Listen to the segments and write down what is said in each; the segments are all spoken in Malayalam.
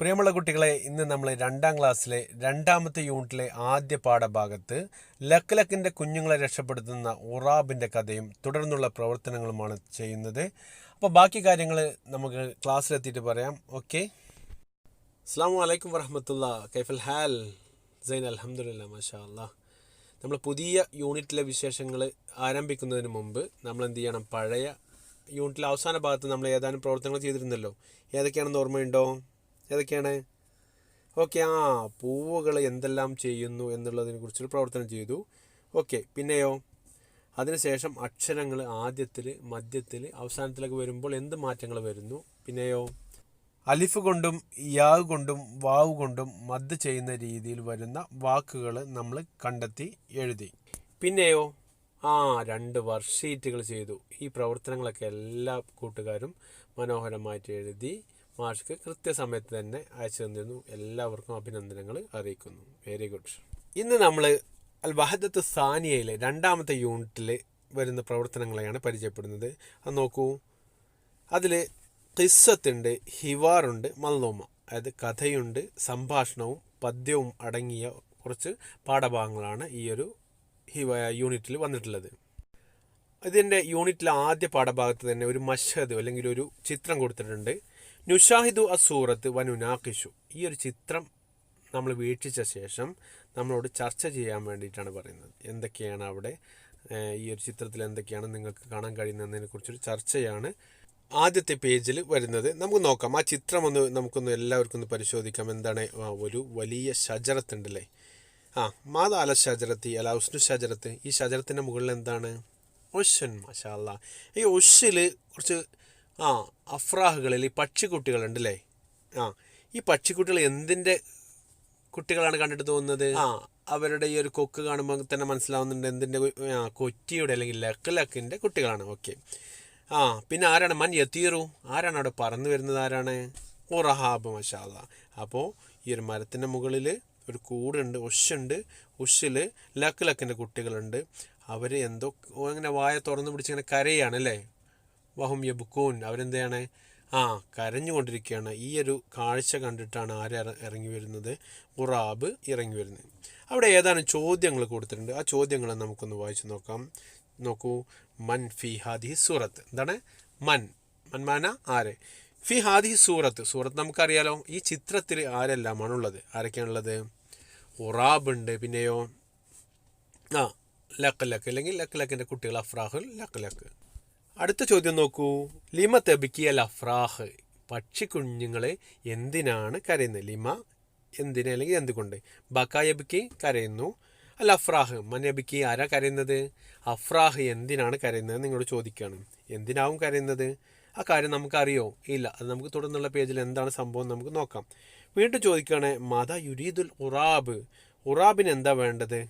പ്രിയമുള്ള കുട്ടികളെ ഇന്ന് നമ്മൾ രണ്ടാം ക്ലാസ്സിലെ രണ്ടാമത്തെ യൂണിറ്റിലെ ആദ്യ പാഠഭാഗത്ത് ലക്ക് ലക്കിന്റെ കുഞ്ഞുങ്ങളെ രക്ഷപ്പെടുത്തുന്ന ഉറാബിന്റെ കഥയും തുടർന്നുള്ള പ്രവർത്തനങ്ങളുമാണ് ചെയ്യുന്നത്. അപ്പോൾ ബാക്കി കാര്യങ്ങൾ നമുക്ക് ക്ലാസ്സിലെത്തിയിട്ട് പറയാം. ഓക്കെ. അസ്സാം വലൈക്കും വറഹമത്തുള്ള. കൈഫൽ ഹാൽ? സൈൻ അലഹമുല്ല മാഷാ നമ്മൾ പുതിയ യൂണിറ്റിലെ വിശേഷങ്ങൾ ആരംഭിക്കുന്നതിന് മുമ്പ് നമ്മൾ എന്ത് ചെയ്യണം? പഴയ യൂണിറ്റിലെ അവസാന ഭാഗത്ത് നമ്മൾ ഏതാനും പ്രവർത്തനങ്ങൾ ചെയ്തിരുന്നല്ലോ. ഏതൊക്കെയാണെന്ന് ഓർമ്മയുണ്ടോ? ഏതൊക്കെയാണ്? ഓക്കെ ആ പൂവുകൾ എന്തെല്ലാം ചെയ്യുന്നു എന്നുള്ളതിനെ കുറിച്ചൊരു പ്രവർത്തനം ചെയ്തു. ഓക്കെ പിന്നെയോ? അതിനുശേഷം അക്ഷരങ്ങൾ ആദ്യത്തിൽ മധ്യത്തിൽ അവസാനത്തിലേക്ക് വരുമ്പോൾ എന്ത് മാറ്റങ്ങൾ വരുന്നു? പിന്നെയോ? അലിഫ് കൊണ്ടും യാവ് കൊണ്ടും വാവ് കൊണ്ടും മദ് ചെയ്യുന്ന രീതിയിൽ വരുന്ന വാക്കുകൾ നമ്മൾ കണ്ടെത്തി എഴുതി. പിന്നെയോ? ആ രണ്ട് വർക്ക്ഷീറ്റുകൾ ചെയ്തു. ഈ പ്രവർത്തനങ്ങളൊക്കെ എല്ലാ കൂട്ടുകാരും മനോഹരമായിട്ട് എഴുതി. മാഷ്ക്ക് കൃത്യസമയത്ത് തന്നെ അയച്ചു തന്നിരുന്നു. എല്ലാവർക്കും അഭിനന്ദനങ്ങൾ അറിയിക്കുന്നു. വെരി ഗുഡ് ഇന്ന് നമ്മൾ അൽ വഹദത്ത് സാനിയയിലെ രണ്ടാമത്തെ യൂണിറ്റിൽ വരുന്ന പ്രവർത്തനങ്ങളെയാണ് പരിചയപ്പെടുന്നത്. അത് നോക്കൂ. അതിൽ കിസ്സത്തുണ്ട് ഹിവാറുണ്ട് മല്ലൂമ. അതായത് കഥയുണ്ട് സംഭാഷണവും പദ്യവും അടങ്ങിയ കുറച്ച് പാഠഭാഗങ്ങളാണ് ഈ ഒരു ഹിവ യൂണിറ്റിൽ വന്നിട്ടുള്ളത്. ഇതിന്റെ യൂണിറ്റിലെ ആദ്യ പാഠഭാഗത്ത് തന്നെ ഒരു മഷദ് അല്ലെങ്കിൽ ഒരു ചിത്രം കൊടുത്തിട്ടുണ്ട്. നുഷാഹിദു അസൂറത്ത് വനുനാക്കിഷു ഈ ഒരു ചിത്രം നമ്മൾ വീക്ഷിച്ച ശേഷം നമ്മളോട് ചർച്ച ചെയ്യാൻ വേണ്ടിയിട്ടാണ് പറയുന്നത്. എന്തൊക്കെയാണ് അവിടെ ഈ ഒരു ചിത്രത്തിൽ എന്തൊക്കെയാണ് നിങ്ങൾക്ക് കാണാൻ കഴിയുന്നതിനെ കുറിച്ചൊരു ചർച്ചയാണ് ആദ്യത്തെ പേജിൽ വരുന്നത്. നമുക്ക് നോക്കാം. ആ ചിത്രം ഒന്ന് നമുക്കൊന്ന് എല്ലാവർക്കും ഒന്ന് പരിശോധിക്കാം. എന്താണ് ഒരു വലിയ ശജരത്തുണ്ടല്ലേ? ആ മാതാല അല ഷജറത്തി അല ഉസ്നു ഷജറത്ത് ഈ ശജരത്തിന്റെ മുകളിൽ എന്താണ്? ഒഷൻ മഷാല്ല ഈ ഒഷിൽ കുറച്ച് ആ അഫ്രാഹുകളിൽ ഈ പക്ഷിക്കുട്ടികളുണ്ടല്ലേ? ആ ഈ പക്ഷിക്കുട്ടികൾ എന്തിന്റെ കുട്ടികളാണ് കണ്ടിട്ട് തോന്നുന്നത്? ആ അവരുടെ ഈ ഒരു കൊക്ക് കാണുമ്പോൾ തന്നെ മനസ്സിലാവുന്നുണ്ട് എന്തിന്റെ കൊറ്റിയുടെ അല്ലെങ്കിൽ ലക്ക് ലക്കിന്റെ കുട്ടികളാണ്. ഓക്കെ. ആ പിന്നെ ആരാണ്? മൻ യത്തീറു ആരാണ് അവിടെ പറന്നു വരുന്നത്? ആരാണ്? ഉറഹാബ് റഹാബ് മഷാല അപ്പോൾ ഈ ഒരു മരത്തിന്റെ മുകളിൽ ഒരു കൂടുണ്ട് ഉഷുണ്ട് ഉഷിൽ ലക്ക് ലക്കിന്റെ കുട്ടികളുണ്ട്. അവർ എന്തോ ഇങ്ങനെ വായ തുറന്നു പിടിച്ചിങ്ങനെ കരയാണ് അല്ലേ? വഹും യബുക്കൂൻ. അവരെന്താണ് ആ കരഞ്ഞുകൊണ്ടിരിക്കുകയാണ് ഈ ഒരു കാഴ്ച കണ്ടിട്ടാണ് ആര് ഇറങ്ങി വരുന്നത്? ഉറാബ് ഇറങ്ങി വരുന്നത്. അവിടെ ഏതാനും ചോദ്യങ്ങൾ കൊടുത്തിട്ടുണ്ട്? ആ ചോദ്യങ്ങൾ നമുക്കൊന്ന് വായിച്ചു നോക്കാം. നോക്കൂ. മൻ ഫി ഹാദി സൂറത്ത്. എന്താണ്? മൻ. മൻമാന ആര്? ഫി ഹാദി സൂറത്ത്. സൂറത്ത് നമുക്കറിയാലോ ഈ ചിത്രത്തിൽ ആരെല്ലാമാണുള്ളത്? ആരൊക്കെയാണുള്ളത്? ഉറാബ് ഉണ്ട്. പിന്നെയോ? ആ ലക്ക് ലക്ക് അല്ലെങ്കിൽ ലക്ക് ലക്കിന്റെ കുട്ടികൾ അഫ്രാഹുൽ ലക്ക് ലക്ക് അടുത്ത ചോദ്യം നോക്കൂ. ലിമ തെബിക്കിയ അഫ്രാഹ്. പക്ഷിക്കുഞ്ഞുങ്ങളെ എന്തിനാണ് കരയുന്നത്? ലിമ എന്തിനെ അല്ലെങ്കിൽ എന്തുകൊണ്ട്? ബക്കായബിക്ക് കരയുന്നു. അല്ല അഫ്രാഹ് മനബിക്ക് ആരാ കരയുന്നത്? അഫ്രാഹ് എന്തിനാണ് കരയുന്നത് നിങ്ങളോട് ചോദിക്കുകയാണ് എന്തിനാവും കരയുന്നത്? ആ കാര്യം നമുക്കറിയോ? ഇല്ല അത് നമുക്ക് തുടർന്നുള്ള പേജിൽ എന്താണ് സംഭവം നമുക്ക് നോക്കാം. വീണ്ടും ചോദിക്കുകയാണ് മത യുരീദുൽ ഉറാബ്? ഉറാബിന് എന്താ വേണ്ടത്?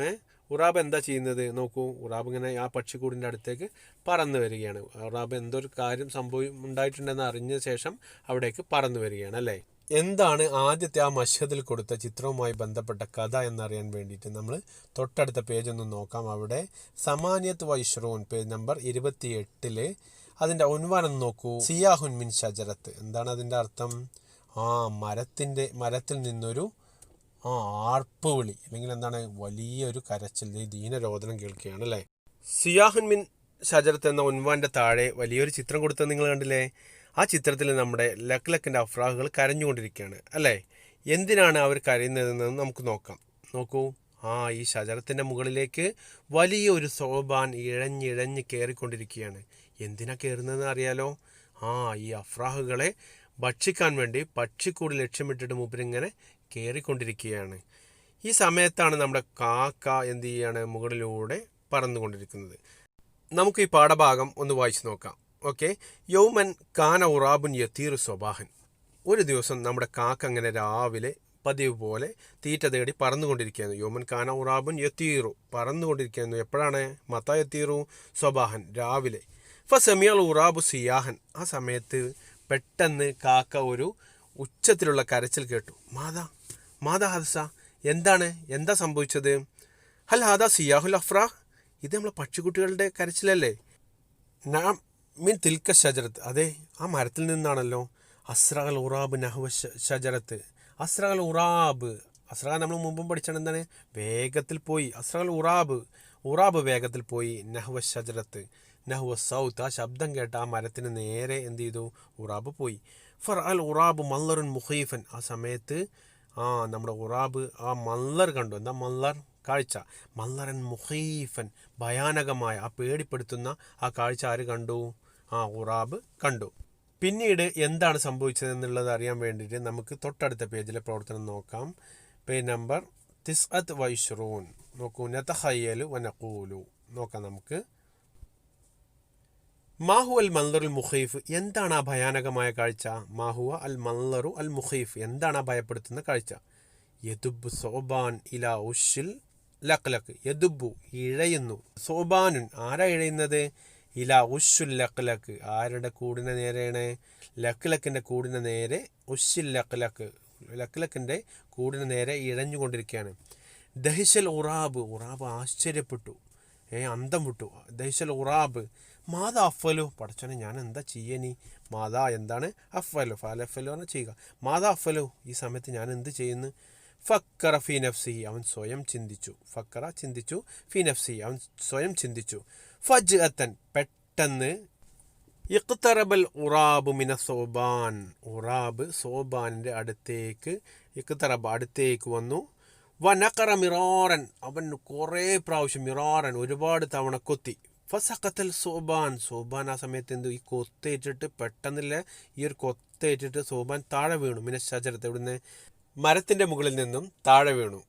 ഏ? ഉറാബ് എന്താ ചെയ്യുന്നത്? നോക്കൂ ഉറാബ് ഇങ്ങനെ ആ പക്ഷിക്കൂടിന്റെ അടുത്തേക്ക് പറന്നു വരികയാണ്. ഉറാബ് എന്തൊരു കാര്യം സംഭവം ഉണ്ടായിട്ടുണ്ടെന്ന് അറിഞ്ഞ ശേഷം അവിടേക്ക് പറന്നു വരികയാണ് അല്ലേ? എന്താണ് ആദ്യത്തെ ആ മഷ്യത്തിൽ കൊടുത്ത ചിത്രവുമായി ബന്ധപ്പെട്ട കഥ എന്നറിയാൻ വേണ്ടിയിട്ട് നമ്മൾ തൊട്ടടുത്ത പേജ് ഒന്ന് നോക്കാം. അവിടെ സമാനിയത്ത് വൈഷ്റൂൻ പേജ് നമ്പർ ഇരുപത്തി എട്ടിൽ അതിന്റെ ഉൻവാനം നോക്കൂ. സിയാഹുൻ മിൻ ഷജറത്ത് എന്താണ് അതിന്റെ അർത്ഥം? ആ മരത്തിന്റെ മരത്തിൽ നിന്നൊരു ആ ആർപ്പ് വിളി. അല്ലെങ്കിൽ എന്താണ് വലിയൊരു കരച്ചിൽ. ദീനരോധനം കേൾക്കുകയാണ് അല്ലേ? സിയാഹുൻ മിൻ ഷജറത്ത് എന്ന ഉൻവാന്റെ താഴെ വലിയൊരു ചിത്രം കൊടുത്തത് നിങ്ങൾ കണ്ടില്ലേ? ആ ചിത്രത്തിൽ നമ്മുടെ ലക്ക് ലക്കിന്റെ അഫ്രാഹുകൾ കരഞ്ഞുകൊണ്ടിരിക്കുകയാണ് അല്ലേ? എന്തിനാണ് അവർ കരയുന്നതെന്ന് നമുക്ക് നോക്കാം. നോക്കൂ. ആ ഈ ഷജറത്തിന്റെ മുകളിലേക്ക് വലിയൊരു സോബാൻ ഇഴഞ്ഞിഴഞ്ഞ് കയറിക്കൊണ്ടിരിക്കുകയാണ് എന്തിനാ കയറുന്നതെന്ന് അറിയാലോ? ആ ഈ അഫ്രാഹുകളെ ഭക്ഷിക്കാൻ വേണ്ടി പക്ഷിക്കൂട് ലക്ഷ്യമിട്ടിട്ട് മൂപ്പരിങ്ങനെ കയറിക്കൊണ്ടിരിക്കുകയാണ്. ഈ സമയത്താണ് നമ്മുടെ കാക്ക എന്ത് ചെയ്യാണ് മുകളിലൂടെ പറന്നുകൊണ്ടിരിക്കുന്നത്. നമുക്ക് ഈ പാഠഭാഗം ഒന്ന് വായിച്ചു നോക്കാം. ഓക്കെ? യൗമൻ കാന ഉറാബുൻ യത്തീർ സ്വബാഹൻ. ഒരു ദിവസം നമ്മുടെ കാക്ക അങ്ങനെ രാവിലെ പതിവ് പോലെ തീറ്റ തേടി പറന്നുകൊണ്ടിരിക്കുകയായിരുന്നു യോമൻ കാന ഉറാബുൻ യത്തീറു പറന്നുകൊണ്ടിരിക്കുകയായിരുന്നു എപ്പോഴാണ്? മത്ത യത്തീറു സ്വബാഹൻ രാവിലെ. ഫ സെമിയൽ ഉറാബു സിയാഹൻ. ആ സമയത്ത് പെട്ടെന്ന് കാക്ക ഒരു ഉച്ചത്തിലുള്ള കരച്ചിൽ കേട്ടു. മാതാ മാതാ ഹദസ എന്താണ്? എന്താ സംഭവിച്ചത്? ഹൽ ഹാദാ സിയാഹുൽ അഫ്രാഹ് ഇത് നമ്മളെ പക്ഷിക്കുട്ടികളുടെ കരച്ചിലല്ലേ? നാം മീൻ തിൽക്ക ഷജറത്ത് അതെ ആ മരത്തിൽ നിന്നാണല്ലോ അസ്രഹൽ ഉറാബ് നഹ്വ ഷജറത്ത് അസ്രകൾ ഉറാബ്. അസ്രഹ നമ്മൾ മുമ്പും പഠിച്ചാണ് എന്താണ്? വേഗത്തിൽ പോയി. അസ്രഹൽ ഉറാബ്. ഉറാബ് വേഗത്തിൽ പോയി നഹ്വ ഷജറത്ത് നഹ്വ സൗത്ത്. ആ ശബ്ദം കേട്ട ആ മരത്തിന് നേരെ എന്ത് ചെയ്തു? ഉറാബ് പോയി. ഫർ അൽ ഉറാബ് മല്ലറുൻ മുഹീഫൻ ആ സമയത്ത് ആ നമ്മുടെ ഉറാബ് ആ മല്ലർ കണ്ടു. എന്താ മല്ലർ? കാഴ്ച. മല്ലറൻ മുഹീഫൻ ഭയാനകമായ ആ പേടിപ്പെടുത്തുന്ന ആ കാഴ്ച ആര് കണ്ടു? ആ ഉറാബ് കണ്ടു. പിന്നീട് എന്താണ് സംഭവിച്ചത് എന്നുള്ളത് അറിയാൻ വേണ്ടിയിട്ട് നമുക്ക് തൊട്ടടുത്ത പേജിലെ പ്രവർത്തനം നോക്കാം. പേജ് നമ്പർ തിസ്അത്ത് വൈഷ്റൂൻ നോക്കൂ നതഹയ്യലു വനക്കൂലു നോക്കാം നമുക്ക്. മാഹു അൽ മല്ലറുൽ മുഖീഫ് എന്താണ് ആ ഭയാനകമായ കാഴ്ച? മാഹുവ അൽ മല്ലറു അൽ മുഖീഫ് എന്താണ് ആ ഭയപ്പെടുത്തുന്ന കാഴ്ച? യദുബ് സോബാൻ ഇല ഉഷിൽ ലക്ലക്ക് യദുബു ഇഴയുന്നു. സോബാനുൻ ആരാ ഇഴയുന്നത്? ഇല ഉഷുൽ ലക്ലക്ക് ആരുടെ കൂടിന് നേരെയാണ്? ലക്ലക്കിന്റെ കൂടിന് നേരെ ഉഷിൽ ലക്ലക്ക് ലക്ലക്കിന്റെ കൂടിന് നേരെ ഇഴഞ്ഞുകൊണ്ടിരിക്കുകയാണ്. ദഹിശൽ ഉറാബ്. ഉറാബ് ആശ്ചര്യപ്പെട്ടു. ഏ അന്തം വിട്ടു. ദഹിശൽ ഉറാബ് മാതാ അഫലു പടച്ചോനെ ഞാൻ എന്താ ചെയ്യനി മാതാ എന്താണ്? അഫലു. ഫലഫലു എന്ന് ചെയ്യുക. മാതാ അഫലു ഈ സമയത്ത് ഞാൻ എന്ത് ചെയ്യുന്നു? ഫക്കറ ഫി നഫ്സി അവൻ സ്വയം ചിന്തിച്ചു. ഫക്കറ ചിന്തിച്ചു ഫി നഫ്സി അവൻ സ്വയം ചിന്തിച്ചു. ഫജ് അത്തൻ പെട്ടെന്ന്. ഇഖ്തറബൽ ഉറാബ് മിന സോബാൻ. ഉറാബ് സോബാനിന്റെ അടുത്തേക്ക് ഇഖ്തറബ് അടുത്തേക്ക് വന്നു. വനക്കറ മിറാറൻ. അവൻ കുറേ പ്രാവശ്യം മിറാറൻ ഒരുപാട് തവണ കൊത്തി. ഫസക്കത്തൽ സോബാൻ. സോബാൻ ആ സമയത്ത് എന്തു ഈ കൊത്തേറ്റിട്ട് പെട്ടെന്നില്ല ഈ ഒരു കൊത്തേറ്റിട്ട് സോബാൻ താഴെ വീണു. പിന്നെ ശജരത്ത് ഇവിടുന്ന് മരത്തിന്റെ മുകളിൽ നിന്നും താഴെ വീണു.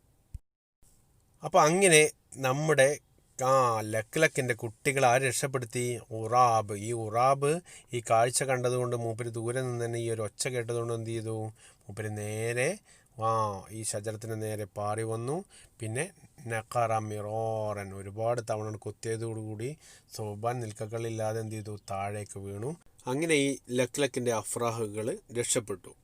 അപ്പോൾ അങ്ങനെ നമ്മുടെ ആ ലക്കിലക്കിന്റെ കുട്ടികൾ ആര് രക്ഷപ്പെടുത്തി? ഉറാബ്. ഈ ഉറാബ് ഈ കാഴ്ച കണ്ടതുകൊണ്ട് മൂപ്പര് ദൂരെ നിന്ന് തന്നെ ഈ ഒരു ഒച്ച കേട്ടതുകൊണ്ട് എന്ത് ചെയ്തു? മൂപ്പര് നേരെ ആ ഈ ശജരത്തിന് നേരെ പാറി വന്നു. പിന്നെ നക്കാറ മിറോറൻ ഒരുപാട് തവണ കുത്തിയതോടുകൂടി സോബാൻ നിൽക്കകളില്ലാതെ എന്ത് ചെയ്തു? താഴേക്ക് വീണു. അങ്ങനെ ഈ ലക്ലക്കിന്റെ അഫ്രാഹുകൾ രക്ഷപ്പെട്ടു.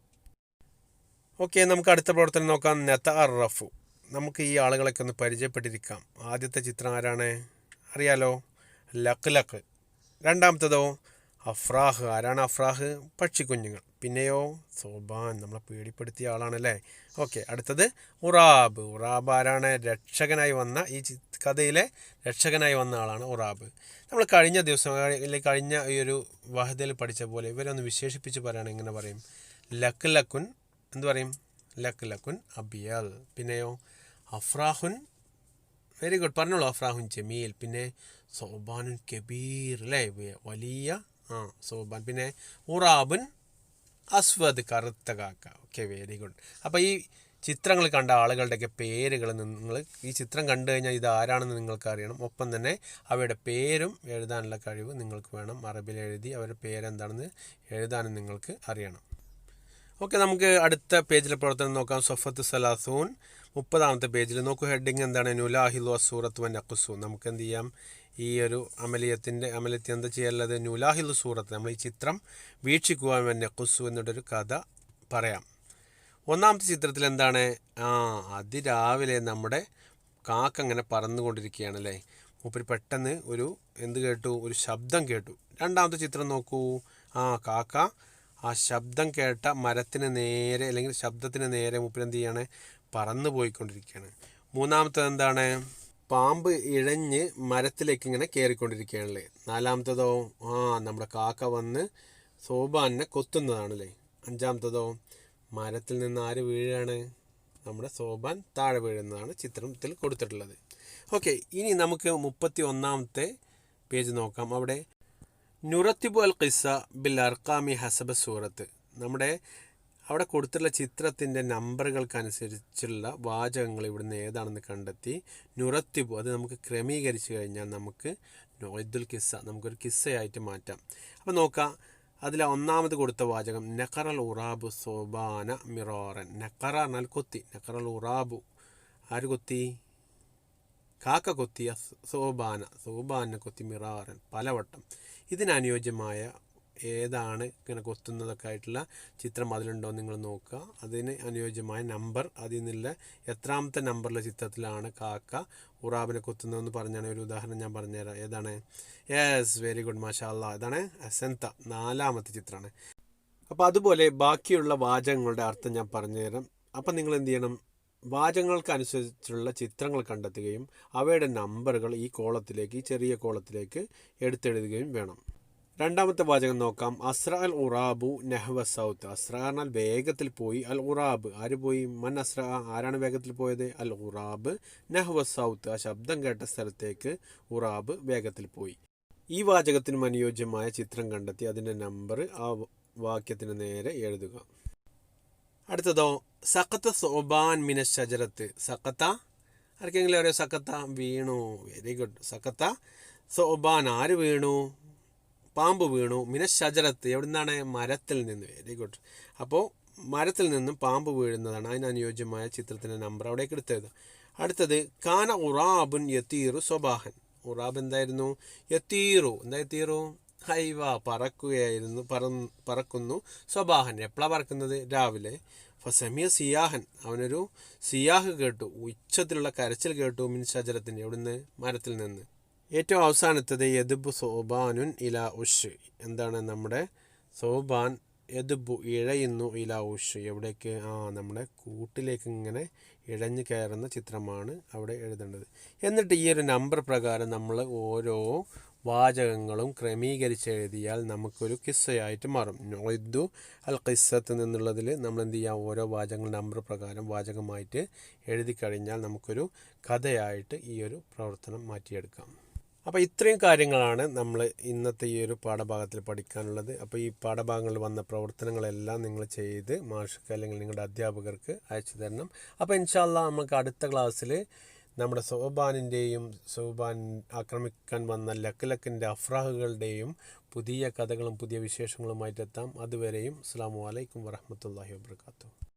ഓക്കെ നമുക്ക് അടുത്ത പ്രവർത്തനം നോക്കാം. നെത്ത റഫു നമുക്ക് ഈ ആളുകളൊക്കെ ഒന്ന് പരിചയപ്പെട്ടിരിക്കാം. ആദ്യത്തെ ചിത്രം ആരാണ്? അറിയാലോ. Luck luck രണ്ടാമത്തതോ? അഫ്രാഹ് ആരാണ് അഫ്രാഹ്? പക്ഷിക്കുഞ്ഞുങ്ങൾ. പിന്നെയോ സോബാൻ നമ്മളെ പേടിപ്പെടുത്തിയ ആളാണല്ലേ? ഓക്കെ അടുത്തത് ഉറാബ്. ഉറാബ് ആരാണ്? രക്ഷകനായി വന്ന ഈ കഥയിലെ രക്ഷകനായി വന്ന ആളാണ് ഉറാബ്. നമ്മൾ കഴിഞ്ഞ ദിവസം അല്ലെങ്കിൽ കഴിഞ്ഞ ഈ ഒരു വഹദയിൽ പഠിച്ച പോലെ ഇവരൊന്ന് വിശേഷിപ്പിച്ച് പറയുകയാണെങ്കിൽ ഇങ്ങനെ പറയും? ലക്ക് ലക്കുൻ എന്ത് പറയും. ലക്ക് ലക്കുൻ അബിയൽ. പിന്നെയോ അഫ്രാഹുൻ. വെരി ഗുഡ് പറഞ്ഞോളൂ. അഫ്രാഹുൻ ജമീൽ. പിന്നെ സോബാനുൻ കബീർ അല്ലേ? വലിയ ആ സോബാൻ. പിന്നെ ഉറാബുൻ അസ്വദ് കറുത്ത കാക്ക ഓക്കെ വെരി ഗുഡ് അപ്പോൾ ഈ ചിത്രങ്ങൾ കണ്ട ആളുകളുടെയൊക്കെ പേരുകൾ നിങ്ങൾ ഈ ചിത്രം കണ്ടു കഴിഞ്ഞാൽ ഇത് ആരാണെന്ന് നിങ്ങൾക്ക് അറിയണം ഒപ്പം തന്നെ അവരുടെ പേരും എഴുതാനുള്ള കഴിവ് നിങ്ങൾക്ക് വേണം. അറബിൽ എഴുതി അവരുടെ പേരെന്താണെന്ന് എഴുതാനും നിങ്ങൾക്ക് അറിയണം. ഓക്കെ നമുക്ക് അടുത്ത പേജിലെ പ്രവർത്തനം നോക്കാം. സൊഫത്ത് സലാസൂൻ. മുപ്പതാമത്തെ പേജിൽ നോക്കൂ. ഹെഡിങ് എന്താണ്? നുലാഹിലു സൂറത്ത് വൻ അക്കുസു നമുക്ക് എന്ത് ചെയ്യാം? ഈ ഒരു അമലിയത്തിന്റെ അമലിയത്തി എന്താ ചെയ്യാനുള്ളത്? ന്യൂലാഹിൽ സൂറത്ത് നമ്മൾ ഈ ചിത്രം വീക്ഷിക്കുവാൻ വൻ കുസു എന്നുള്ളൊരു കഥ പറയാം. ഒന്നാമത്തെ ചിത്രത്തിൽ എന്താണ്? ആ അതിരാവിലെ നമ്മുടെ കാക്ക അങ്ങനെ പറന്നുകൊണ്ടിരിക്കുകയാണ് അല്ലേ മൂപ്പര് പെട്ടെന്ന് ഒരു എന്ത് കേട്ടു? ഒരു ശബ്ദം കേട്ടു. രണ്ടാമത്തെ ചിത്രം നോക്കൂ. ആ കാക്ക ആ ശബ്ദം കേട്ട മരത്തിന് നേരെ അല്ലെങ്കിൽ ശബ്ദത്തിന് നേരെ മൂപ്പര് എന്ത് ചെയ്യാണ്? പറന്നു പോയിക്കൊണ്ടിരിക്കുകയാണ് മൂന്നാമത്തത് എന്താണ്? പാമ്പ് ഇഴഞ്ഞ് മരത്തിലേക്ക് ഇങ്ങനെ കയറിക്കൊണ്ടിരിക്കുകയാണല്ലേ നാലാമത്തതോ ആ നമ്മുടെ കാക്ക വന്ന് സോബാനിനെ കൊത്തുന്നതാണല്ലേ? അഞ്ചാമത്തതോ മരത്തിൽ നിന്ന് ആര് വീഴാണ്? നമ്മുടെ സോബാൻ താഴെ വീഴുന്നതാണ് ചിത്രത്തിൽ കൊടുത്തിട്ടുള്ളത്. ഓക്കെ ഇനി നമുക്ക് മുപ്പത്തി ഒന്നാമത്തെ പേജ് നോക്കാം. അവിടെ നുറത്തിബു അൽ ഖിസ ബിൽ അർക്കാമി ഹസബ സൂറത്ത്. നമ്മുടെ അവിടെ കൊടുത്തിട്ടുള്ള ചിത്രത്തിന്റെ നമ്പറുകൾക്കനുസരിച്ചുള്ള വാചകങ്ങൾ ഇവിടുന്ന് ഏതാണെന്ന് കണ്ടെത്തി നുറത്തിബു അത് നമുക്ക് ക്രമീകരിച്ച് കഴിഞ്ഞാൽ നമുക്ക് നൊയ്ദുൽ കിസ്സ നമുക്കൊരു കിസ്സയായിട്ട് മാറ്റാം. അപ്പോൾ നോക്കാം അതിൽ ഒന്നാമത് കൊടുത്ത വാചകം നക്കറൽ ഉറാബു സോബാന മിറോറൻ. നക്കറ എന്നാൽ കൊത്തി നക്കറൽ ഉറാബു. ആര് കൊത്തി? കാക്ക കൊത്തിയ സോബാന. സോബാന കൊത്തി മിറാറൻ പലവട്ടം. ഇതിനനുയോജ്യമായ ഏതാണ് ഇങ്ങനെ കൊത്തുന്നതൊക്കെ ആയിട്ടുള്ള ചിത്രം അതിലുണ്ടോ നിങ്ങൾ നോക്കുക. അതിന് അനുയോജ്യമായ നമ്പർ അതിൽ നിന്നുള്ള എത്രാമത്തെ നമ്പറിലെ ചിത്രത്തിലാണ് കാക്ക ഉറാബിനെ കൊത്തുന്നതെന്ന് പറഞ്ഞാണ് ഒരു ഉദാഹരണം ഞാൻ പറഞ്ഞുതരാം. ഏതാണ്? യെസ് വെരി ഗുഡ് മാഷാ അല്ലാ ഇതാണ് അസന്ത നാലാമത്തെ ചിത്രമാണ്. അപ്പോൾ അതുപോലെ ബാക്കിയുള്ള വാചകങ്ങളുടെ അർത്ഥം ഞാൻ പറഞ്ഞുതരാം. അപ്പം നിങ്ങൾ എന്ത് ചെയ്യണം? വാചകങ്ങൾക്ക് അനുസരിച്ചുള്ള ചിത്രങ്ങൾ കണ്ടെത്തുകയും അവയുടെ നമ്പറുകൾ ഈ കോളത്തിലേക്ക് ഈ ചെറിയ കോളത്തിലേക്ക് എടുത്തെഴുതുകയും വേണം. രണ്ടാമത്തെ വാചകം നോക്കാം. അസ്ര അൽ ഉറാബു നെഹ്വ സൗത്ത്. അസ്ര എന്നാൽ വേഗത്തിൽ പോയി. അൽ ഉറാബ്. ആര് പോയി? മൻ അസ്ര. ആരാണ് വേഗത്തിൽ പോയത്? അൽ ഉറാബ് നെഹ്വ സൗത്ത്. ആ ശബ്ദം കേട്ട സ്ഥലത്തേക്ക് ഉറാബ് വേഗത്തിൽ പോയി. ഈ വാചകത്തിനും അനുയോജ്യമായ ചിത്രം കണ്ടെത്തി അതിന്റെ നമ്പർ ആ വാക്യത്തിന് നേരെ എഴുതുക. അടുത്തതോ സക്കത്ത സോബാൻ മിന ഷജറത്ത് സക്കത്ത ആർക്കെങ്കിലും അറിയോ സക്കത്ത വീണു. വെരി ഗുഡ് സക്കത്ത സോബാൻ ആര് വീണു? പാമ്പ് വീണു. മിന എവിടെ എവിടുന്നാണ്? മരത്തിൽ നിന്ന്. വെരി ഗുഡ് അപ്പോൾ മരത്തിൽ നിന്നും പാമ്പ് വീഴുന്നതാണ് അതിനനുയോജ്യമായ ചിത്രത്തിന്റെ നമ്പർ അവിടേക്ക് എടുത്തത്. അടുത്തത് കാന ഉറാബുൻ യത്തീറു സ്വബാഹൻ. ഉറാബ് എന്തായിരുന്നു? യത്തീറു എന്താ യത്തീറു ഹൈവ പറക്കുകയായിരുന്നു പറ പറക്കുന്നു സ്വബാഹൻ. എപ്പോഴാണ് പറക്കുന്നത്? രാവിലെ. ഫസമിയ സിയാഹൻ. അവനൊരു സിയാഹ് കേട്ടു. ഉച്ചത്തിലുള്ള കരച്ചിൽ കേട്ടു. മിൻ ശജരത്തിന്റെ എവിടുന്ന്? മരത്തിൽ നിന്ന്. ഏറ്റവും അവസാനത്തത് യദുബ് സോബാനുൻ ഇല ഉഷ്. എന്താണ് നമ്മുടെ സോബാൻ? യദുബു ഇഴയുന്നു ഇല ഉഷ്. എവിടേക്ക്? ആ നമ്മുടെ കൂട്ടിലേക്ക് ഇങ്ങനെ ഇഴഞ്ഞു കയറുന്ന ചിത്രമാണ് അവിടെ എഴുതേണ്ടത്. എന്നിട്ട് ഈ ഒരു നമ്പർ പ്രകാരം നമ്മൾ ഓരോ വാചകങ്ങളും ക്രമീകരിച്ച് എഴുതിയാൽ നമുക്കൊരു കിസ്സയായിട്ട് മാറും. നൊയ്ദു അൽ കിസ്സത്ത് നിന്നുള്ളതിൽ നമ്മൾ എന്ത് ചെയ്യാം? ഓരോ വാചകങ്ങൾ നമ്പർ പ്രകാരം വാചകമായിട്ട് എഴുതി കഴിഞ്ഞാൽ നമുക്കൊരു കഥയായിട്ട് ഈ ഒരു പ്രവർത്തനം മാറ്റിയെടുക്കാം. അപ്പോൾ ഇത്രയും കാര്യങ്ങളാണ് നമ്മൾ ഇന്നത്തെ ഈ ഒരു പാഠഭാഗത്തിൽ പഠിക്കാനുള്ളത്. അപ്പോൾ ഈ പാഠഭാഗങ്ങളിൽ വന്ന പ്രവർത്തനങ്ങളെല്ലാം നിങ്ങൾ ചെയ്ത് മാഷക്ക് അല്ലെങ്കിൽ നിങ്ങളുടെ അധ്യാപകർക്ക് അയച്ചു തരണം. അപ്പോൾ ഇൻഷാല്ല നമുക്ക് അടുത്ത ക്ലാസ്സിൽ നമ്മുടെ സോബാനിന്റെയും സോബാൻ ആക്രമിക്കാൻ വന്ന ലക്കലക്കിന്റെ അഫ്രാഹുകളുടെയും പുതിയ കഥകളും പുതിയ വിശേഷങ്ങളുമായിട്ട് എത്താം അതുവരെയും അസ്സാം വലൈക്കും വരഹമത്തല്ലാഹി വാബർക്കാത്തു